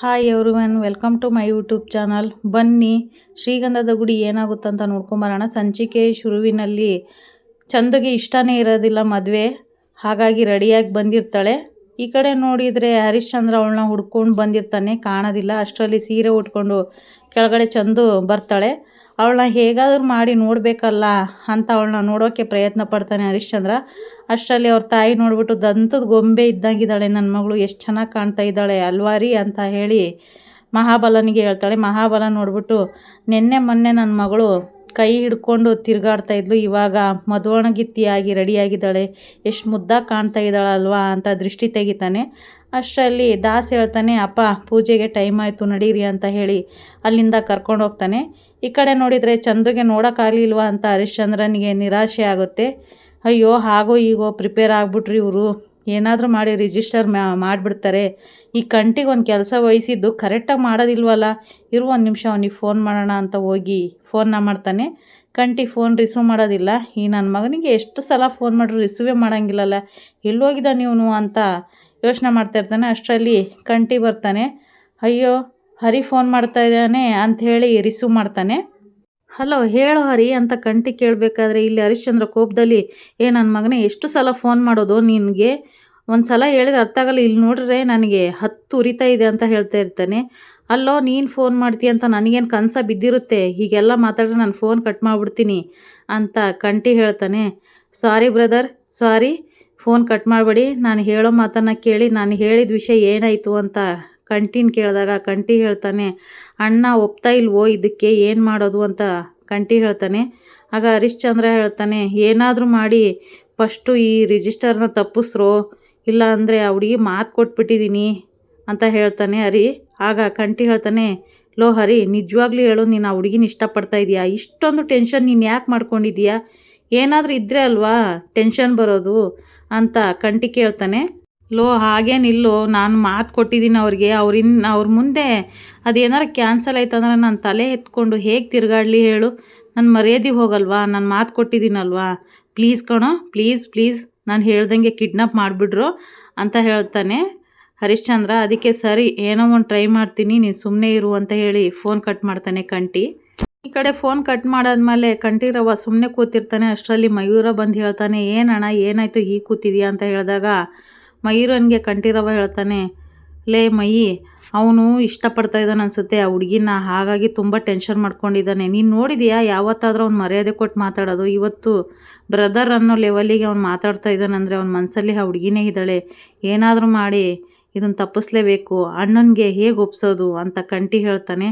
Hi everyone welcome to my YouTube channel ಬನ್ನಿ, ಶ್ರೀಗಂಧದ ಗುಡಿ ಏನಾಗುತ್ತಂತ ನೋಡ್ಕೊಂಬರೋಣ ಸಂಚಿಕೆ ಶುರುವಿನಲ್ಲಿ ಚಂದಗೆ ಇಷ್ಟನೇ ಇರೋದಿಲ್ಲ ಮದುವೆ, ಹಾಗಾಗಿ ರೆಡಿಯಾಗಿ ಬಂದಿರ್ತಾಳೆ. ಈ ಕಡೆ ನೋಡಿದರೆ ಹರಿಶ್ಚಂದ್ರ ಅವಳನ್ನ ಹುಡ್ಕೊಂಡು ಬಂದಿರ್ತಾನೆ, ಕಾಣೋದಿಲ್ಲ. ಅಷ್ಟರಲ್ಲಿ ಸೀರೆ ಉಟ್ಕೊಂಡು ಕೆಳಗಡೆ ಚಂದು ಬರ್ತಾಳೆ. ಅವಳನ್ನ ಹೇಗಾದರೂ ಮಾಡಿ ನೋಡಬೇಕಲ್ಲ ಅಂತ ಅವಳನ್ನ ನೋಡೋಕ್ಕೆ ಪ್ರಯತ್ನ ಪಡ್ತಾನೆ ಹರಿಶ್ಚಂದ್ರ ಅಷ್ಟರಲ್ಲಿ ಅವ್ರ ತಾಯಿ ನೋಡ್ಬಿಟ್ಟು ದಂತದ ಗೊಂಬೆ ಇದ್ದಂಗಿದ್ದಾಳೆ. ನನ್ನ ಮಗಳು ಎಷ್ಟು ಚೆನ್ನಾಗಿ ಕಾಣ್ತಾ ಇದ್ದಾಳೆ ಅಲ್ವಾರಿ? ಅಂತ ಹೇಳಿ ಮಹಾಬಲನಿಗೆ ಹೇಳ್ತಾಳೆ. ಮಹಾಬಲ ನೋಡ್ಬಿಟ್ಟು, ನಿನ್ನೆ ಮೊನ್ನೆ ನನ್ನ ಮಗಳು ಕೈ ಹಿಡ್ಕೊಂಡು ತಿರುಗಾಡ್ತಾ ಇದ್ಲು. ಇವಾಗ ಮದುವಣಗಿತ್ತಿಯಾಗಿ ರೆಡಿಯಾಗಿದ್ದಾಳೆ. ಎಷ್ಟು ಮುದ್ದಾಗಿ ಕಾಣ್ತಾ ಇದ್ದಾಳಲ್ವಾ ಅಂತ ದೃಷ್ಟಿ ತೆಗಿತಾನೆ. ಅಷ್ಟರಲ್ಲಿ ದಾಸ್ ಹೇಳ್ತಾನೆ, ಅಪ್ಪ, ಪೂಜೆಗೆ ಟೈಮ್ ಆಯಿತು, ನಡೀರಿ ಅಂತ ಹೇಳಿ ಅಲ್ಲಿಂದ ಕರ್ಕೊಂಡು ಹೋಗ್ತಾನೆ. ಈ ಕಡೆ ನೋಡಿದರೆ ಚಂದುಗೆ ನೋಡೋಕ್ಕಾಗಲಿಲ್ವಾ ಅಂತ ಹರಿಶ್ಚಂದ್ರನಿಗೆ ನಿರಾಶೆ ಆಗುತ್ತೆ. ಅಯ್ಯೋ, ಹಾಗೋ ಈಗೋ ಪ್ರಿಪೇರ್ ಆಗಿಬಿಟ್ರಿ ಇವರು. ಏನಾದರೂ ಮಾಡಿ ರಿಜಿಸ್ಟರ್ ಮಾಡಿಬಿಡ್ತಾರೆ. ಈ ಕಂಟಿಗೆ ಒಂದು ಕೆಲಸ ವಹಿಸಿದ್ದು ಕರೆಕ್ಟಾಗಿ ಮಾಡೋದಿಲ್ವಲ್ಲ? ಇರು ಒಂದು ನಿಮಿಷ, ಅವನಿಗೆ ಫೋನ್ ಮಾಡೋಣ ಅಂತ ಹೋಗಿ ಫೋನ್ನ ಮಾಡ್ತಾನೆ ಕಂಟಿ ಫೋನ್ ರಿಸೀವ್ ಮಾಡೋದಿಲ್ಲ. ಈ ನನ್ನ ಮಗನಿಗೆ ಎಷ್ಟು ಸಲ ಫೋನ್ ಮಾಡಿದ್ರು ರಿಸೀವೇ ಮಾಡೋಂಗಿಲ್ಲಲ್ಲ. ಎಲ್ಲೋಗಿದ್ದ ನೀವು ಅಂತ ಯೋಚನೆ ಮಾಡ್ತಾಯಿರ್ತಾನೆ ಅಷ್ಟರಲ್ಲಿ ಕಂಟಿ ಬರ್ತಾನೆ. ಅಯ್ಯೋ, ಹರಿ ಫೋನ್ ಮಾಡ್ತಾ ಇದ್ದಾನೆ ಅಂಥೇಳಿ ರಿಸೀವ್ ಮಾಡ್ತಾನೆ. ಹಲೋ, ಹೇಳು ಹರಿ ಅಂತ ಕಂಟಿ ಕೇಳಬೇಕಾದ್ರೆ ಇಲ್ಲಿ ಹರಿಶ್ಚಂದ್ರ ಕೋಪದಲ್ಲಿ, ಏ ನನ್ನ ಮಗನೇ, ಎಷ್ಟು ಸಲ ಫೋನ್ ಮಾಡೋದು ನಿನಗೆ? ಒಂದು ಸಲ ಹೇಳಿದ್ರೆ ಅರ್ಥ ಆಗಲ್ಲ. ಇಲ್ಲಿ ನೋಡ್ರೆ ನನಗೆ ಹತ್ತು ಉರಿತಾ ಇದೆ ಅಂತ ಹೇಳ್ತಾ ಇರ್ತಾನೆ. ಅಲ್ಲೋ, ನೀನು ಫೋನ್ ಮಾಡ್ತೀಯ ಅಂತ ನನಗೇನು ಕನಸ ಬಿದ್ದಿರುತ್ತೆ? ಹೀಗೆಲ್ಲ ಮಾತಾಡಿದ್ರೆ ನಾನು ಫೋನ್ ಕಟ್ ಮಾಡಿಬಿಡ್ತೀನಿ ಅಂತ ಕಂಟಿ ಹೇಳ್ತಾನೆ. Sorry brother sorry phone cut ಮಾಡಬೇಡಿ. ನಾನು ಹೇಳೋ ಮಾತನ್ನು ಕೇಳಿ, ನಾನು ಹೇಳಿದ ವಿಷಯ ಏನಾಯಿತು? ಅಂತ ಕಂಟಿನ ಕೇಳಿದಾಗ ಕಂಟಿ ಹೇಳ್ತಾನೆ, ಅಣ್ಣ ಒಪ್ತಾ ಇಲ್ವೋ ಇದಕ್ಕೆ ಏನು ಮಾಡೋದು? ಅಂತ ಕಂಟಿ ಹೇಳ್ತಾನೆ. ಆಗ ಹರಿಶ್ಚಂದ್ರ ಹೇಳ್ತಾನೆ, ಏನಾದರೂ ಮಾಡಿ, ಫಸ್ಟು ಈ ರಿಜಿಸ್ಟರ್ನ ತಪ್ಪಿಸ್ರೋ ಇಲ್ಲ ಅಂದರೆ ಆ ಹುಡುಗಿ ಮಾತು ಕೊಟ್ಬಿಟ್ಟಿದ್ದೀನಿ ಅಂತ ಹೇಳ್ತಾನೆ ಹರಿ. ಆಗ ಕಂಟಿ ಹೇಳ್ತಾನೆ, ಲೋ ಹರಿ, ನಿಜವಾಗ್ಲೂ ಹೇಳು, ನೀನು ಆ ಹುಡುಗಿನ ಇಷ್ಟಪಡ್ತಾ ಇದೀಯಾ? ಇಷ್ಟೊಂದು ಟೆನ್ಷನ್ ನೀನು ಯಾಕೆ ಮಾಡ್ಕೊಂಡಿದ್ದೀಯಾ ಏನಾದರೂ ಇದ್ದರೆ ಅಲ್ವಾ ಟೆನ್ಷನ್ ಬರೋದು? ಅಂತ ಕಂಟಿ ಕೇಳ್ತಾನೆ. ಲೋ ಹಾಗೇನಿಲ್ಲೋ ನಾನು ಮಾತು ಕೊಟ್ಟಿದ್ದೀನಿ ಅವ್ರಿಗೆ. ಅವ್ರಿನ್, ಅವ್ರ ಮುಂದೆ ಅದೇನಾರು ಕ್ಯಾನ್ಸಲ್ ಆಯ್ತು ಅಂದ್ರೆ ನಾನು ತಲೆ ಎತ್ಕೊಂಡು ಹೇಗೆ ತಿರುಗಾಡಲಿ ಹೇಳು. ನನ್ನ ಮರ್ಯಾದೆ ಹೋಗಲ್ವಾ? ನಾನು ಮಾತು ಕೊಟ್ಟಿದ್ದೀನಲ್ವಾ ಪ್ಲೀಸ್ ಕಣೋ, ಪ್ಲೀಸ್ ಪ್ಲೀಸ್. ನಾನು ಹೇಳ್ದಂಗೆ ಕಿಡ್ನಾಪ್ ಮಾಡಿಬಿಡ್ರು ಅಂತ ಹೇಳ್ತಾನೆ ಹರಿಶ್ಚಂದ್ರ. ಅದಕ್ಕೆ ಸರಿ, ಏನೋ ಒಂದು ಟ್ರೈ ಮಾಡ್ತೀನಿ, ನೀನು ಸುಮ್ಮನೆ ಇರು ಅಂತ ಹೇಳಿ ಫೋನ್ ಕಟ್ ಮಾಡ್ತಾನೆ ಕಂಟಿ. ಈ ಕಡೆ ಫೋನ್ ಕಟ್ ಮಾಡಾದ್ಮೇಲೆ ಕಂಠೀರವ ಸುಮ್ಮನೆ ಕೂತಿರ್ತಾನೆ. ಅಷ್ಟರಲ್ಲಿ ಮಯೂರ ಬಂದು ಹೇಳ್ತಾನೆ ಏನಣ್ಣ ಏನಾಯಿತು? ಹೀಗೆ ಕೂತಿದ್ಯಾ? ಅಂತ ಹೇಳಿದಾಗ ಮಯೂರನಿಗೆ ಕಂಠೀರವ ಹೇಳ್ತಾನೆ, ಲೇ ಮಯಿ, ಅವನು ಇಷ್ಟಪಡ್ತಾ ಇದ್ದಾನೆ ಅನಿಸುತ್ತೆ, ಆ ಹುಡುಗಿನ ಹಾಗಾಗಿ ತುಂಬ ಟೆನ್ಷನ್ ಮಾಡ್ಕೊಂಡಿದ್ದಾನೆ. ನೀನು ನೋಡಿದೆಯಾ ಯಾವತ್ತಾದರೂ ಅವ್ನು ಮರ್ಯಾದೆ ಕೊಟ್ಟು ಮಾತಾಡೋದು? ಇವತ್ತು ಬ್ರದರ್ ಅನ್ನೋ ಲೆವೆಲಿಗೆ ಅವ್ನು ಮಾತಾಡ್ತಾ ಇದ್ದಾನೆ ಅಂದರೆ ಅವ್ನ ಮನಸ್ಸಲ್ಲಿ ಆ ಹುಡುಗಿನೇ ಇದ್ದಾಳೆ. ಏನಾದರೂ ಮಾಡಿ ಇದನ್ನು ತಪ್ಪಿಸ್ಲೇಬೇಕು, ಅಣ್ಣನಿಗೆ ಹೇಗೆ ಒಪ್ಸೋದು ಅಂತ ಕಂಟಿ ಹೇಳ್ತಾನೆ.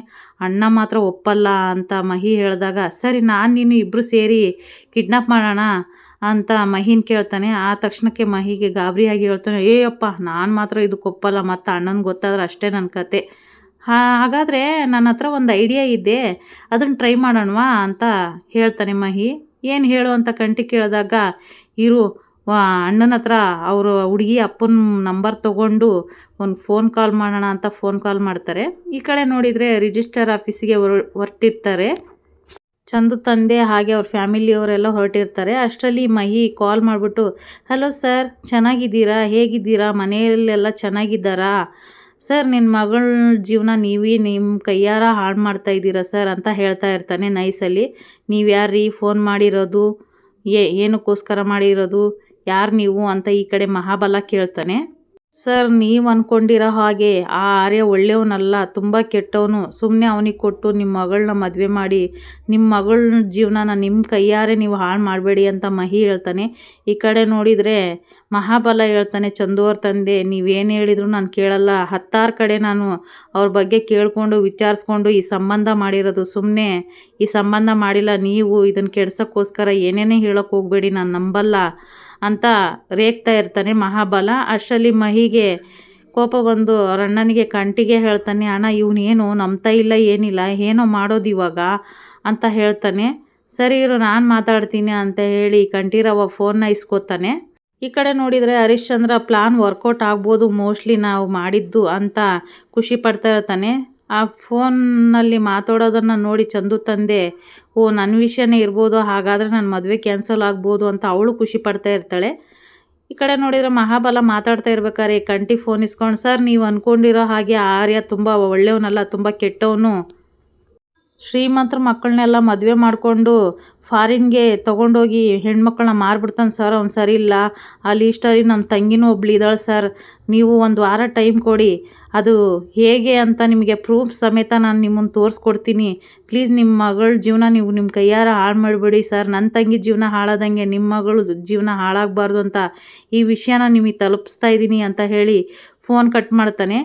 ಅಣ್ಣ ಮಾತ್ರ ಒಪ್ಪಲ್ಲ ಅಂತ ಮಹಿ ಹೇಳಿದಾಗ, ಸರಿ ನಾನು ನೀನು ಇಬ್ಬರು ಸೇರಿ ಕಿಡ್ನಾಪ್ ಮಾಡೋಣ ಅಂತ ಮಹಿನ್ ಕೇಳ್ತಾನೆ. ಆ ತಕ್ಷಣಕ್ಕೆ ಮಹಿಗೆ ಗಾಬರಿಯಾಗಿ ಹೇಳ್ತಾನೆ ಏಯಪ್ಪ ನಾನು ಮಾತ್ರ ಇದಕ್ಕೆ ಒಪ್ಪಲ್ಲ, ಮತ್ತು ಅಣ್ಣನಿಗೆ ಗೊತ್ತಾದ್ರೆ ಅಷ್ಟೇ ನನ್ನ ಕತೆ. ಹಾಗಾದರೆ ನನ್ನ ಹತ್ರ ಒಂದು ಐಡಿಯಾ ಇದೆ, ಅದನ್ನು ಟ್ರೈ ಮಾಡೋಣವಾ? ಅಂತ ಹೇಳ್ತಾನೆ ಮಹಿ. ಏನು ಹೇಳು? ಅಂತ ಕಂಟಿ ಕೇಳಿದಾಗ, ಇರು ಅಣ್ಣನ ಹತ್ರ ಅವರು ಹುಡುಗಿ ಅಪ್ಪನ ನಂಬರ್ ತಗೊಂಡು ಒಂದು ಫೋನ್ ಕಾಲ್ ಮಾಡೋಣ ಅಂತ ಫೋನ್ ಕಾಲ್ ಮಾಡ್ತಾರೆ. ಈ ಕಡೆ ನೋಡಿದರೆ ರಿಜಿಸ್ಟರ್ ಆಫೀಸಿಗೆ ಹೊರ, ಹೊರಟಿರ್ತಾರೆ. ಚಂದು ತಂದೆ ಹಾಗೆ ಅವ್ರ ಫ್ಯಾಮಿಲಿಯವರೆಲ್ಲ ಹೊರಟಿರ್ತಾರೆ. ಅಷ್ಟರಲ್ಲಿ ಮಹಿ ಕಾಲ್ ಮಾಡಿಬಿಟ್ಟು ಹಲೋ ಸರ್ ಚೆನ್ನಾಗಿದ್ದೀರಾ? ಹೇಗಿದ್ದೀರಾ? ಮನೆಯಲ್ಲೆಲ್ಲ ಚೆನ್ನಾಗಿದ್ದಾರಾ? ಸರ್ ನಿನ್ನ ಮಗಳ ಜೀವನ ನೀವೇ ನಿಮ್ಮ ಕೈಯಾರ ಹಾಳು ಮಾಡ್ತಾ ಇದ್ದೀರಾ ಸರ್? ಅಂತ ಹೇಳ್ತಾ ಇರ್ತಾನೆ ನೈಸಲ್ಲಿ ನೀವು ಯಾರೀ ಫೋನ್ ಮಾಡಿರೋದು? ಏ, ಏನಕ್ಕೋಸ್ಕರ ಮಾಡಿರೋದು? ಯಾರು ನೀವು ಅಂತ ಈ ಕಡೆ ಮಹಾಬಲ ಕೇಳ್ತಾನೆ. ಸರ್, ನೀವು ಅಂದ್ಕೊಂಡಿರೋ ಹಾಗೆ ಆ ಆರ್ಯ ಒಳ್ಳೆಯವನಲ್ಲ, ತುಂಬ ಕೆಟ್ಟವನು. ಸುಮ್ಮನೆ ಅವನಿಗೆ ಕೊಟ್ಟು ನಿಮ್ಮ ಮಗಳನ್ನ ಮದುವೆ ಮಾಡಿ ನಿಮ್ಮ ಮಗಳ ಜೀವನನ ನಿಮ್ಮ ಕೈಯಾರೆ ನೀವು ಹಾಳು ಮಾಡಬೇಡಿ ಅಂತ ಮಹಿ ಹೇಳ್ತಾನೆ. ಈ ಕಡೆ ನೋಡಿದರೆ ಮಹಾಬಲ ಹೇಳ್ತಾನೆ, ಚಂದೋರ್ ತಂದೆ, ನೀವೇನು ಹೇಳಿದ್ರು ನಾನು ಕೇಳಲ್ಲ. ಹತ್ತಾರು ಕಡೆ ನಾನು ಅವ್ರ ಬಗ್ಗೆ ಕೇಳಿಕೊಂಡು, ವಿಚಾರಿಸ್ಕೊಂಡು ಈ ಸಂಬಂಧ ಮಾಡಿರೋದು ಸುಮ್ಮನೆ ಈ ಸಂಬಂಧ ಮಾಡಿಲ್ಲ, ನೀವು ಇದನ್ನು ಕೆಡ್ಸೋಕ್ಕೋಸ್ಕರ ಏನೇನೇ ಹೇಳೋಕೆ ಹೋಗಬೇಡಿ, ನಾನು ನಂಬಲ್ಲ ಅಂತ ರೇಗ್ತಾ ಇರ್ತಾನೆ ಮಹಾಬಲ. ಅಷ್ಟರಲ್ಲಿ ಮಹಿಗೆ ಕೋಪ ಬಂದು ಅವ್ರ ಅಣ್ಣನಿಗೆ ಕಂಟಿಗೆ ಹೇಳ್ತಾನೆ, ಅಣ್ಣ ಇವನೇನು ನಂಬ್ತಾ ಇಲ್ಲ, ಏನಿಲ್ಲ, ಏನೋ ಮಾಡೋದು ಇವಾಗ ಅಂತ ಹೇಳ್ತಾನೆ. ಸರಿ ಇರು, ನಾನು ಮಾತಾಡ್ತೀನಿ ಅಂತ ಹೇಳಿ ಕಂಠೀರವ ಫೋನ್ನ ಇಸ್ಕೋತಾನೆ. ಈ ಕಡೆ ನೋಡಿದರೆ ಹರಿಶ್ಚಂದ್ರ ಪ್ಲಾನ್ ವರ್ಕೌಟ್ ಆಗ್ಬೋದು ಮೋಸ್ಟ್ಲಿ ನಾವು ಮಾಡಿದ್ದು ಅಂತ ಖುಷಿ ಪಡ್ತಾ ಇರ್ತಾನೆ. ಆ ಫೋನ್ನಲ್ಲಿ ಮಾತಾಡೋದನ್ನು ನೋಡಿ ಚಂದು ತಂದೆ, ಓ ನನ್ನ ವಿಷಯನೇ ಇರ್ಬೋದು, ಹಾಗಾದರೆ ನನ್ನ ಮದುವೆ ಕ್ಯಾನ್ಸಲ್ ಆಗ್ಬೋದು ಅಂತ ಅವಳು ಖುಷಿ ಪಡ್ತಾ ಇರ್ತಾಳೆ. ಈ ಕಡೆ ನೋಡಿದರೆ ಮಹಾಬಲ ಮಾತಾಡ್ತಾ ಇರ್ಬೇಕಾದ್ರೆ ಕಂಟಿ ಫೋನ್ ಇಸ್ಕೊಂಡು, ಸರ್, ನೀವು ಅಂದ್ಕೊಂಡಿರೋ ಹಾಗೆ ಆರ್ಯ ತುಂಬ ಒಳ್ಳೆಯವನಲ್ಲ, ತುಂಬ ಕೆಟ್ಟವನು. ಶ್ರೀಮಂತರ ಮಕ್ಕಳನ್ನೆಲ್ಲ ಮದುವೆ ಮಾಡಿಕೊಂಡು ಫಾರಿನ್ಗೆ ತೊಗೊಂಡೋಗಿ ಹೆಣ್ಮಕ್ಳನ್ನ ಮಾರ್ಬಿಡ್ತಾನೆ ಸರ್, ಅವ್ನು ಸರಿ ಇಲ್ಲ. ಅಲ್ಲಿ ಇಷ್ಟರಿ ನಮ್ಮ ತಂಗಿನೂ ಒಬ್ಳು ಇದ್ದಾಳೆ ಸರ್. ನೀವು ಒಂದು ವಾರ ಟೈಮ್ ಕೊಡಿ. ಅದು ಹೇಗೆ ಅಂತ ನಿಮಗೆ ಪ್ರೂಫ್ ಸಮೇತ ನಾನು ನಿಮ್ಮನ್ನು ತೋರಿಸ್ಕೊಡ್ತೀನಿ. ಪ್ಲೀಸ್ ನಿಮ್ಮ ಮಗಳ ಜೀವನ ನೀವು ನಿಮ್ಮ ಕೈಯಾರ ಹಾಳು ಮಾಡಿಬಿಡಿ ಸರ್. ನನ್ನ ತಂಗಿ ಜೀವನ ಹಾಳಾದಂಗೆ ನಿಮ್ಮ ಮಗಳು ಜೀವನ ಹಾಳಾಗಬಾರ್ದು ಅಂತ ಈ ವಿಷಯನ ನಿಮಗೆ ತಲುಪಿಸ್ತಾ ಇದ್ದೀನಿ ಅಂತ ಹೇಳಿ ಫೋನ್ ಕಟ್ ಮಾಡ್ತಾನೆ.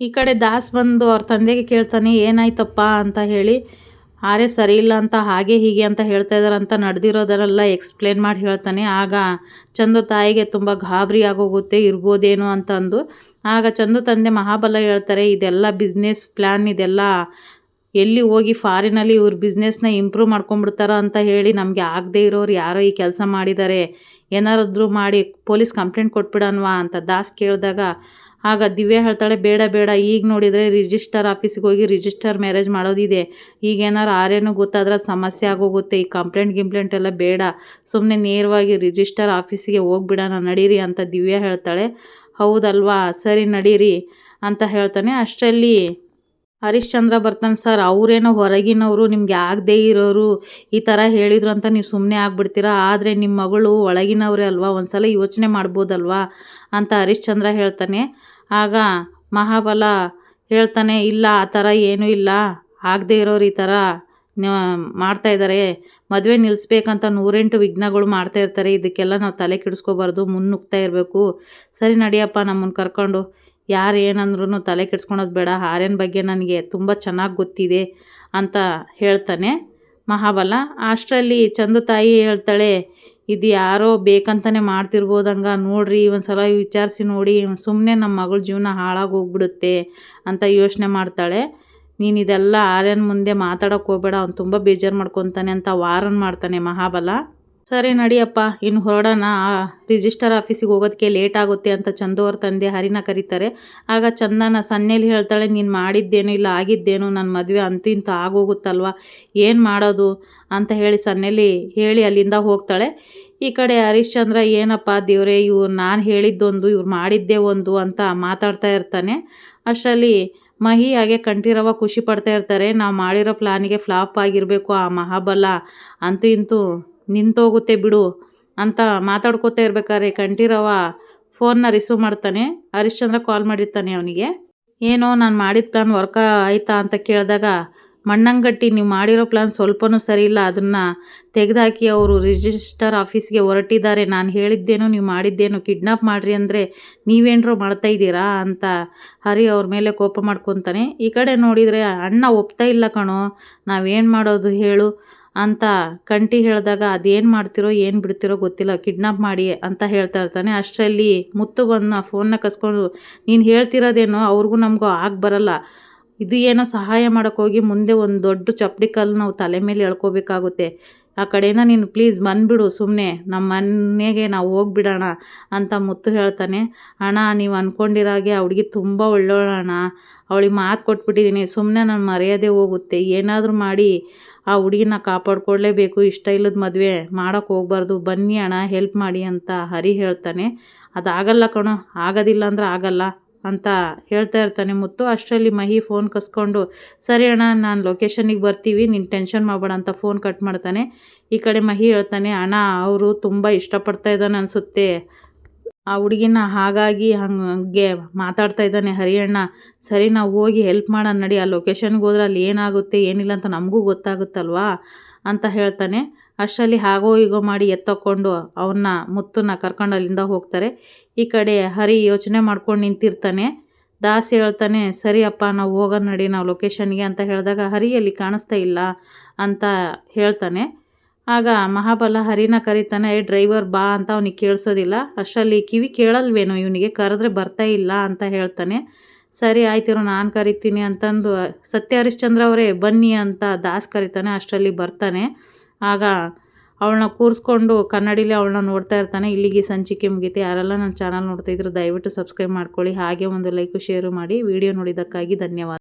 ಈ ಕಡೆ ದಾಸ್ ಬಂದು ಅವ್ರ ತಂದೆಗೆ ಕೇಳ್ತಾನೆ, ಏನಾಯ್ತಪ್ಪ? ಅಂತ ಹೇಳಿ, ಆರೆ, ಸರಿ ಇಲ್ಲ ಅಂತ, ಹಾಗೆ ಹೀಗೆ ಅಂತ ಹೇಳ್ತಾ ಇದ್ದಾರಂತ ಅಂತ ನಡೆದಿರೋದನ್ನೆಲ್ಲ ಎಕ್ಸ್ಪ್ಲೇನ್ ಮಾಡಿ ಹೇಳ್ತಾನೆ. ಆಗ ಚಂದು ತಾಯಿಗೆ ತುಂಬ ಗಾಬರಿ ಆಗೋಗುತ್ತೆ, ಇರ್ಬೋದೇನೋ ಅಂತ ಅಂದು. ಆಗ ಚಂದು ತಂದೆ ಮಹಾಬಲ ಹೇಳ್ತಾರೆ, ಇದೆಲ್ಲ ಬಿಸ್ನೆಸ್ ಪ್ಲ್ಯಾನ್ ಇದೆಲ್ಲ ಎಲ್ಲಿ ಹೋಗಿ ಫಾರಿನಲ್ಲಿ ಇವ್ರ ಬಿಸ್ನೆಸ್ನ ಇಂಪ್ರೂವ್ ಮಾಡ್ಕೊಂಡ್ಬಿಡ್ತಾರ? ಅಂತ ಹೇಳಿ ನಮಗೆ ಆಗದೇ ಇರೋರು ಯಾರೋ ಈ ಕೆಲಸ ಮಾಡಿದ್ದಾರೆ ಏನಾರಾದ್ರೂ ಮಾಡಿ, ಪೊಲೀಸ್ ಕಂಪ್ಲೇಂಟ್ ಕೊಟ್ಬಿಡನ್ವಾ ಅಂತ ದಾಸ್ ಕೇಳಿದಾಗ ಆಗ ದಿವ್ಯ ಹೇಳ್ತಾಳೆ, ಬೇಡ ಬೇಡ, ಈಗ ನೋಡಿದರೆ ರಿಜಿಸ್ಟರ್ ಆಫೀಸಿಗೆ ಹೋಗಿ ರಿಜಿಸ್ಟರ್ ಮ್ಯಾರೇಜ್ ಮಾಡೋದಿದೆ. ಈಗೇನಾರು ಆರೇನು ಗೊತ್ತಾದ್ರೆ ಸಮಸ್ಯೆ ಆಗೋಗುತ್ತೆ. ಈ ಕಂಪ್ಲೇಂಟ್ ಗಿಂಪ್ಲೇಂಟ್ ಎಲ್ಲ ಬೇಡ. ಸುಮ್ಮನೆ ನೇರವಾಗಿ ರಿಜಿಸ್ಟರ್ ಆಫೀಸಿಗೆ ಹೋಗ್ಬಿಡೋಣ ನಡೀರಿ ಅಂತ ದಿವ್ಯ ಹೇಳ್ತಾಳೆ. ಹೌದಲ್ವಾ? ಸರಿ, ನಡೀರಿ ಅಂತ ಹೇಳ್ತಾನೆ. ಅಷ್ಟರಲ್ಲಿ ಹರಿಶ್ಚಂದ್ರ ಬರ್ತಾನೆ, ಸರ್, ಅವರೇನೋ ಹೊರಗಿನವರು, ನಿಮ್ಗೆ ಆಗದೇ ಇರೋರು, ಈ ಥರ ಹೇಳಿದ್ರು ಅಂತ ನೀವು ಸುಮ್ಮನೆ ಆಗ್ಬಿಡ್ತೀರಾ? ಆದರೆ ನಿಮ್ಮ ಮಗಳು ಒಳಗಿನವರೇ ಅಲ್ವಾ? ಒಂದು ಸಲ ಯೋಚನೆ ಮಾಡ್ಬೋದಲ್ವಾ? ಅಂತ ಹರಿಶ್ಚಂದ್ರ ಹೇಳ್ತಾನೆ. ಆಗ ಮಹಾಬಲ ಹೇಳ್ತಾನೆ, ಇಲ್ಲ, ಆ ಥರ ಏನೂ ಇಲ್ಲ. ಆಗದೇ ಇರೋರು ಈ ಥರ ಮಾಡ್ತಾ ಇದ್ದಾರೆ. ಮದುವೆ ನಿಲ್ಲಿಸ್ಬೇಕಂತ ನೂರೆಂಟು ವಿಘ್ನಗಳು ಮಾಡ್ತಾ ಇರ್ತಾರೆ. ಇದಕ್ಕೆಲ್ಲ ನಾವು ತಲೆ ಕೆಡಿಸ್ಕೋಬಾರ್ದು, ಮುನ್ನುಗ್ತಾ ಇರಬೇಕು. ಸರಿ ನಡಿಯಪ್ಪ, ನಮ್ಮನ್ನು ಕರ್ಕೊಂಡು. ಯಾರು ಏನಂದ್ರೂ ತಲೆ ಕೆಡ್ಸ್ಕೊಳೋದು ಬೇಡ ಆರ್ಯನ ಬಗ್ಗೆ ನನಗೆ ತುಂಬ ಚೆನ್ನಾಗಿ ಗೊತ್ತಿದೆ ಅಂತ ಹೇಳ್ತಾನೆ ಮಹಾಬಲ. ಅಷ್ಟರಲ್ಲಿ ಚಂದು ತಾಯಿ ಹೇಳ್ತಾಳೆ, ಇದು ಯಾರೋ ಬೇಕಂತಲೇ ಮಾಡ್ತಿರ್ಬೋದಂಗೆ, ನೋಡಿರಿ ಒಂದು ಸಲ ವಿಚಾರಿಸಿ ನೋಡಿ ಸುಮ್ಮನೆ ನಮ್ಮ ಮಗಳ ಜೀವನ ಹಾಳಾಗಿ ಹೋಗ್ಬಿಡುತ್ತೆ ಅಂತ ಯೋಚನೆ ಮಾಡ್ತಾಳೆ. ನೀನು ಇದೆಲ್ಲ ಆರ್ಯನ ಮುಂದೆ ಮಾತಾಡೋಕೆ ಹೋಗ್ಬೇಡ, ಅವ್ನು ತುಂಬ ಬೇಜಾರು ಮಾಡ್ಕೊತಾನೆ ಅಂತ ವಾರನ್ ಮಾಡ್ತಾನೆ ಮಹಾಬಲ. ಸರಿ ನಡಿಯಪ್ಪ, ಇನ್ನು ಹೊರಡೋಣ. ರಿಜಿಸ್ಟರ್ ಆಫೀಸಿಗೆ ಹೋಗೋದಕ್ಕೆ ಲೇಟ್ ಆಗುತ್ತೆ ಅಂತ ಚಂದು ಅವ್ರ ತಂದೆ ಹರಿನ ಕರೀತಾರೆ. ಆಗ ಚಂದನ ಸನ್ನೆಲಿ ಹೇಳ್ತಾಳೆ, ನೀನು ಮಾಡಿದ್ದೇನು ಇಲ್ಲ, ಆಗಿದ್ದೇನು ನನ್ನ ಮದುವೆ ಅಂತೂ ಇಂತೂ ಆಗೋಗುತ್ತಲ್ವ? ಏನು ಮಾಡೋದು? ಅಂತ ಹೇಳಿ ಸನ್ನೆಲಿ ಹೇಳಿ ಅಲ್ಲಿಂದ ಹೋಗ್ತಾಳೆ. ಈ ಕಡೆ ಹರಿಶ್ಚಂದ್ರ, ಏನಪ್ಪ ದೇವರೇ, ಇವ್ರು ನಾನು ಹೇಳಿದ್ದೊಂದು, ಇವ್ರು ಮಾಡಿದ್ದೇ ಒಂದು ಅಂತ ಮಾತಾಡ್ತಾ ಇರ್ತಾನೆ. ಅಷ್ಟರಲ್ಲಿ ಮಹಿ ಹಾಗೆ ಕಂಠೀರವ ಖುಷಿ ಪಡ್ತಾ ಇರ್ತಾರೆ. ನಾವು ಮಾಡಿರೋ ಪ್ಲಾನಿಗೆ ಫ್ಲಾಪ್ ಆಗಿರಬೇಕು, ಆ ಮಹಾಬಲ ಅಂತೂ ಇಂತೂ ನಿಂತೋಗುತ್ತೆ ಬಿಡು ಅಂತ ಮಾತಾಡ್ಕೋತಾ ಇರ್ಬೇಕಾದ್ರೆ ಕಂಠೀರವ ಫೋನ್ನ ರಿಸೀವ್ ಮಾಡ್ತಾನೆ. ಹರಿಶ್ಚಂದ್ರ ಕಾಲ್ ಮಾಡಿರ್ತಾನೆ ಅವನಿಗೆ. ಏನೋ ನಾನು ಮಾಡಿದ ಪ್ಲಾನ್ ವರ್ಕ ಆಯಿತಾ ಅಂತ ಕೇಳಿದಾಗ, ಮಣ್ಣಂಗಟ್ಟಿ, ನೀವು ಮಾಡಿರೋ ಪ್ಲಾನ್ ಸ್ವಲ್ಪನೂ ಸರಿ ಇಲ್ಲ. ಅದನ್ನು ತೆಗೆದುಹಾಕಿ ಅವರು ರಿಜಿಸ್ಟರ್ ಆಫೀಸ್ಗೆ ಹೊರಟಿದ್ದಾರೆ. ನಾನು ಹೇಳಿದ್ದೇನು, ನೀವು ಮಾಡಿದ್ದೇನು ಕಿಡ್ನಾಪ್ ಮಾಡಿರಿ ಅಂದರೆ ನೀವೇನರೋ ಮಾಡ್ತಾ ಇದ್ದೀರಾ? ಅಂತ ಹರಿ ಅವ್ರ ಮೇಲೆ ಕೋಪ ಮಾಡ್ಕೊತಾನೆ. ಈ ಕಡೆ ನೋಡಿದರೆ ಅಣ್ಣ ಒಪ್ತಾ ಇಲ್ಲ ಕಣೋ. ನಾವೇನು ಮಾಡೋದು ಹೇಳು. ಅಂತ ಕಂಟಿ ಹೇಳಿದಾಗ ಅದೇನು ಮಾಡ್ತಿರೋ, ಏನು ಬಿಡ್ತಿರೋ ಗೊತ್ತಿಲ್ಲ. ಕಿಡ್ನಾಪ್ ಮಾಡಿ ಅಂತ ಹೇಳ್ತಾ ಇರ್ತಾನೆ. ಅಷ್ಟರಲ್ಲಿ ಮುತ್ತು ಬಂದು ಫೋನ್ನ ಕಸ್ಕೊಂಡು, ನೀನು ಹೇಳ್ತಿರೋದೇನೋ ಅವ್ರಿಗೂ ನಮಗೂ ಆಗಿ ಬರಲ್ಲ. ಇದು ಏನೋ ಸಹಾಯ ಮಾಡೋಕ್ಕೋಗಿ ಮುಂದೆ ಒಂದು ದೊಡ್ಡ ಚಪ್ಪಡಿ ಕಲ್ಲು ನಾವು ತಲೆ ಮೇಲೆ ಎಳ್ಕೊಬೇಕಾಗುತ್ತೆ. ಆ ಕಡೆಯಿಂದ ನೀನು ಪ್ಲೀಸ್ ಬಂದುಬಿಡು ಸುಮ್ಮನೆ ನಮ್ಮ ಮನೆಗೆ ನಾವು ಹೋಗ್ಬಿಡೋಣ ಅಂತ ಮುತ್ತು ಹೇಳ್ತಾನೆ. ಅಣ್ಣ, ನೀವು ಅಂದ್ಕೊಂಡಿರಾಗೆ ಆ ಹುಡುಗಿ ತುಂಬ ಒಳ್ಳೆಯವಳಣ್ಣ ಅವಳಿಗೆ ಮಾತು ಕೊಟ್ಬಿಟ್ಟಿದ್ದೀನಿ ಸುಮ್ಮನೆ ನಾನು ಮರ್ಯಾದೆ ಹೋಗುತ್ತೆ. ಏನಾದರೂ ಮಾಡಿ ಆ ಹುಡುಗಿನ ಕಾಪಾಡ್ಕೊಳ್ಳೇಬೇಕು ಇಷ್ಟ ಇಲ್ಲದ ಮದುವೆ ಮಾಡೋಕ್ಕೆ ಹೋಗ್ಬಾರ್ದು. ಬನ್ನಿ ಅಣ್ಣ ಹೆಲ್ಪ್ ಮಾಡಿ ಅಂತ ಹರಿ ಹೇಳ್ತಾನೆ. ಅದಾಗಲ್ಲ ಕಣೋ. ಆಗೋದಿಲ್ಲ ಅಂದ್ರೆ ಆಗಲ್ಲ. ಅಂತ ಹೇಳ್ತಾ ಇರ್ತಾನೆ ಮುತ್ತು. ಅಷ್ಟರಲ್ಲಿ ಮಹಿ ಫೋನ್ ಕಸ್ಕೊಂಡು, ಸರಿ ಅಣ್ಣ, ನಾನು ಲೊಕೇಶನಿಗೆ ಬರ್ತೀವಿ, ನೀನು ಟೆನ್ಷನ್ ಮಾಡಬೇಡ ಅಂತ ಫೋನ್ ಕಟ್ ಮಾಡ್ತಾನೆ. ಈ ಕಡೆ ಮಹಿ ಹೇಳ್ತಾನೆ, ಅಣ್ಣ, ಅವರು ತುಂಬ ಇಷ್ಟಪಡ್ತಾ ಇದ್ದಾನೆ ಅನಿಸುತ್ತೆ. ಆ ಹುಡುಗಿನ ಹಾಗಾಗಿ ಹಂಗೆ ಮಾತಾಡ್ತಾ ಇದ್ದಾನೆ. ಹರಿಯಣ್ಣ ಸರಿ, ನಾವು ಹೋಗಿ ಹೆಲ್ಪ್ ಮಾಡೋಣ ನಡಿ. ಆ ಲೊಕೇಶನ್ಗೆ ಹೋದ್ರೆ ಅಲ್ಲಿ ಏನಾಗುತ್ತೆ, ಏನಿಲ್ಲ ಅಂತ ನಮಗೂ ಗೊತ್ತಾಗುತ್ತಲ್ವಾ? ಅಂತ ಹೇಳ್ತಾನೆ. ಅಷ್ಟರಲ್ಲಿ ಹಾಗೋ ಹೀಗೋ ಮಾಡಿ ಎತ್ತಕೊಂಡು ಅವನ್ನ ಮುತ್ತನ್ನ ಕರ್ಕೊಂಡು ಅಲ್ಲಿಂದ ಹೋಗ್ತಾರೆ. ಈ ಕಡೆ ಹರಿ ಯೋಚನೆ ಮಾಡ್ಕೊಂಡು ನಿಂತಿರ್ತಾನೆ. ದಾಸ್ ಹೇಳ್ತಾನೆ, ಸರಿ ಅಪ್ಪ, ನಾವು ಹೋಗೋಣ ನಡಿ, ನಾವು ಲೊಕೇಶನ್ಗೆ ಅಂತ ಹೇಳಿದಾಗ ಹರಿ ಅಲ್ಲಿ ಕಾಣಿಸ್ತಾ ಇಲ್ಲ ಅಂತ ಹೇಳ್ತಾನೆ. ಆಗ ಮಹಾಬಲ ಹರಿನ ಕರೀತಾನೆ, ಏ, ಡ್ರೈವರ್, ಬಾ ಅಂತ ಅವನಿಗೆ ಕೇಳಿಸೋದಿಲ್ಲ. ಅಷ್ಟರಲ್ಲಿ ಕಿವಿ ಕೇಳಲ್ವೇನೋ, ಇವನಿಗೆ ಕರೆದ್ರೆ ಬರ್ತಾ ಇಲ್ಲ ಅಂತ ಹೇಳ್ತಾನೆ. ಸರಿ ಆಯ್ತಿರೋ ನಾನು ಕರಿತೀನಿ ಅಂತಂದು ಸತ್ಯ ಹರಿಶ್ಚಂದ್ರ ಅವರೇ, ಬನ್ನಿ ಅಂತ ದಾಸ್ ಕರಿತಾನೆ, ಅಷ್ಟರಲ್ಲಿ ಬರ್ತಾನೆ. ಆಗ ಅವಳನ್ನ ಕೂರಿಸ್ಕೊಂಡು ಕನ್ನಡಿಲಿ ಅವಳನ್ನ ನೋಡ್ತಾ ಇರ್ತಾನೆ. ಇಲ್ಲಿಗೆ ಸಂಚಿಕೆ ಮುಗಿತೆ. ಯಾರೆಲ್ಲ ನನ್ನ ಚಾನಲ್ ನೋಡ್ತಾ ಇದ್ರು ದಯವಿಟ್ಟು ಸಬ್ಸ್ಕ್ರೈಬ್ ಮಾಡ್ಕೊಳ್ಳಿ. ಹಾಗೆ ಒಂದು ಲೈಕು, ಶೇರು ಮಾಡಿ. ವಿಡಿಯೋ ನೋಡಿದ್ದಕ್ಕಾಗಿ ಧನ್ಯವಾದ.